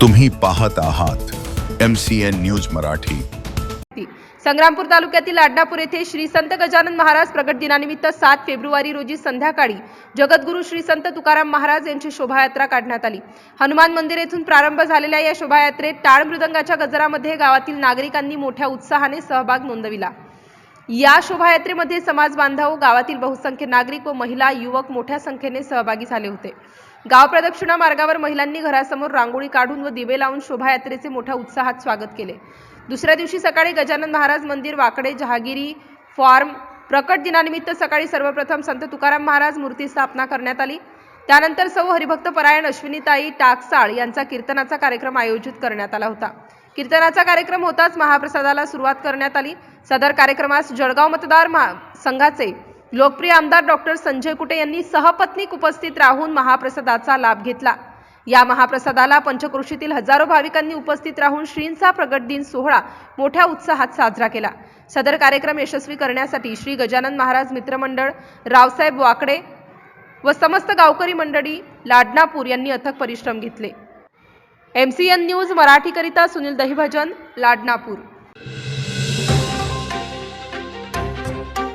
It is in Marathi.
तुम्ही पाहत आहात M C N news Marathi. Sangrampur तालुक्यातील आडनापूर येथे श्री संत गजानन महाराज प्रगट दिनानिमित्त सात फेब्रुवारी रोजी संध्याकाळी जगद्गुरू श्री संत तुकाराम महाराज यांची शोभायात्रा काढण्यात आली. हनुमान मंदिर येथून प्रारंभ झालेल्या या शोभायात्रेत टाळ मृदंगाच्या गजरामध्ये गावातील नागरिकांनी मोठ्या उत्साहाने सहभाग नोंदविला. या शोभायात्रेमध्ये समाज बांधव गावातील बहुसंख्य नागरिक व महिला युवक मोठ्या संख्येने सहभागी झाले होते. गाव प्रदक्षिणा मार्गावर महिलांनी घरासमोर रांगोळी काढून व दिवे लावून शोभायात्रेचे मोठ्या उत्साहात स्वागत केले. दुसऱ्या दिवशी सकाळी गजानन महाराज मंदिर वाकडे जहागिरी फॉर्म प्रकट दिनानिमित्त सकाळी सर्वप्रथम संत तुकाराम महाराज मूर्ती स्थापना करण्यात आली. त्यानंतर सौ हरिभक्त परायण अश्विनीताई टाकसाळ यांचा कीर्तनाचा कार्यक्रम आयोजित करण्यात आला होता. कीर्तनाचा कार्यक्रम होताच महाप्रसादाला सुरुवात करण्यात आली. सदर कार्यक्रमास जळगाव मतदार महा- संघाचे लोकप्रिय आमदार डॉक्टर संजय कुटे यांनी सहपत्नीक उपस्थित राहून महाप्रसादाचा लाभ घेतला. या महाप्रसादाला पंचकृषीतील हजारो भाविकांनी उपस्थित राहून श्रींचा प्रगट दिन सोहळा मोठ्या उत्साहात साजरा केला. सदर कार्यक्रम यशस्वी करण्यासाठी श्री गजानन महाराज मित्रमंडळ रावसाहेब वाकडे व समस्त गावकरी मंडळी लाडनापूर यांनी अथक परिश्रम घेतले. एम सी एन न्यूज मराठीकरिता सुनील दहिभजन लाडनापूर.